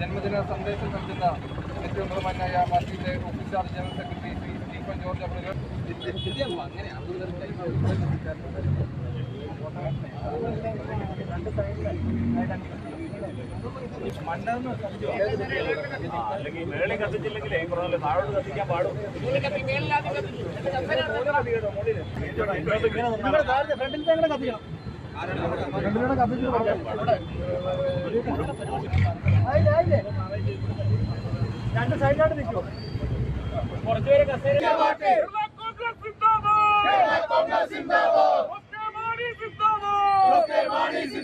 ജന്മദിന സന്ദേശം നൽകുന്ന ഏറ്റവും ബഹുമാനായ പാർട്ടിയുടെ officer general secretary Shri Stephen George അവറുകൾ അല്ലെങ്കിൽ മേളിൽ കത്തിച്ചില്ലെങ്കിൽ ഈ താഴോട്ട് കത്തിക്കാൻ പാടും രണ്ട് സൈഡിലോട്ട് നിൽക്കുമോ കുറച്ചുപേരെ കസേര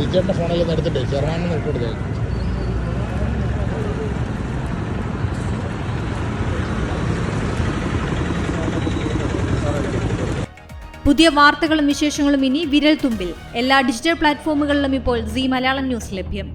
റിച്ചേട്ടന്റെ ഫോണിൽ എടുത്തിട്ട് ചെറുമാനെന്ന് ഇട്ടെടുത്തേ പുതിയ വാർത്തകളും വിശേഷങ്ങളും ഇനി വിരൽ തുമ്പിൽ എല്ലാ ഡിജിറ്റൽ പ്ലാറ്റ്ഫോമുകളിലും ഇപ്പോൾ സി മലയാളം ന്യൂസ് ലഭ്യം.